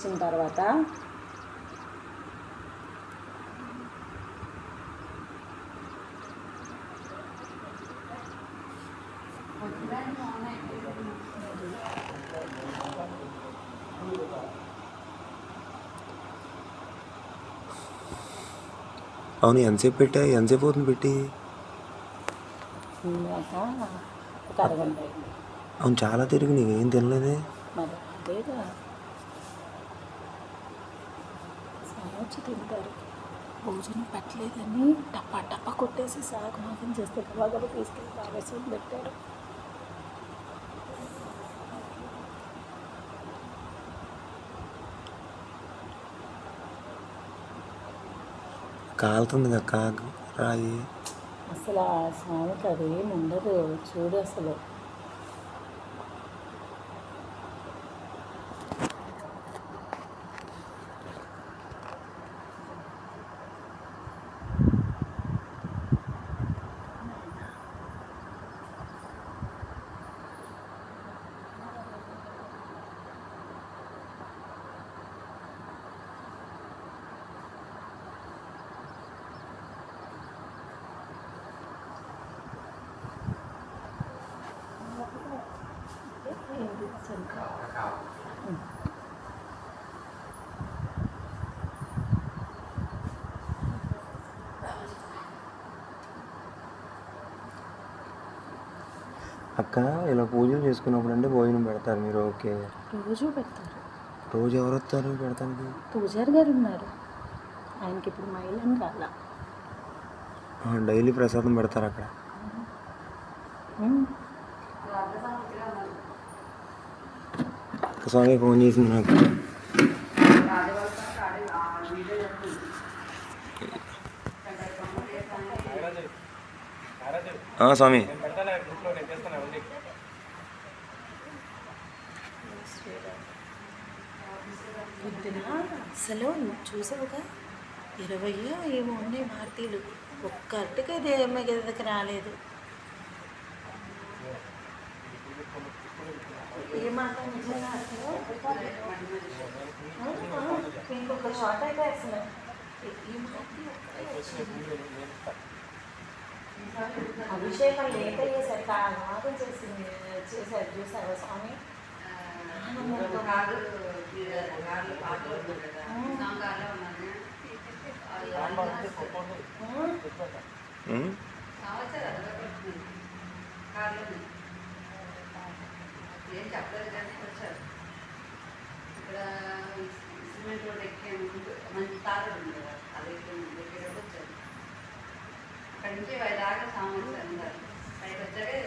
ఇచ్చిన తర్వాత అవును ఎంతసేపు పెట్టా? ఎంతసేపు అవుతుంది పెట్టి. అవును చాలా తిరిగి ఏం తినలేదే? వచ్చి తింటారు. భోజనం పెట్టలేదని టప్పా టప్పా కొట్టేసి సాగు మాత్రం చేస్తే బాగా తీసుకెళ్ళి పారేసి పెట్టారు. కాలుతుంది కాకు రాయి. అసలు ఆ స్వామికి అదేం ఉండదు. చూడు అసలు. అక్క ఇలా పూజలు చేసుకున్నప్పుడు అంటే భోజనం పెడతారు మీరు ఓకే. రోజు పెడతారు. రోజు ఎవరు వస్తారు పెడతానికి? పూజారి గారు ఉన్నారు. ఆయనకి ఇప్పుడు మైలని రాలా. డైలీ ప్రసాదం పెడతారు అక్కడ. స్వామి ఫోన్ చేసింది నాకు. ఆ, స్వామి పొద్దున అసలు నువ్వు చూసావుగా? ఇరవయో ఏమో ఉన్నాయి భారతీయులు. ఒక్కటికి దేవమ్మ గదికి రాలేదు. ఏమాత్రం ఇంకొక షార్ట్ అయితే అసలు. ఈ అభిషేకం లేట్ అయ్యేసరికి ఆ నాదం చేసింది చేశారు చూసావా స్వామి ఏం చెప్పలేదు కానీ వచ్చారు ఇక్కడ సిమెంట్ రోడ్ ఎక్కే ముందు మంచి తారడు ఉంది కదా అది ఎక్కే ముందు ఎక్కేటప్పుడు వచ్చారు అక్కడి నుంచి వైదాకా సామాన్లు అందరు. పైకి వచ్చాకే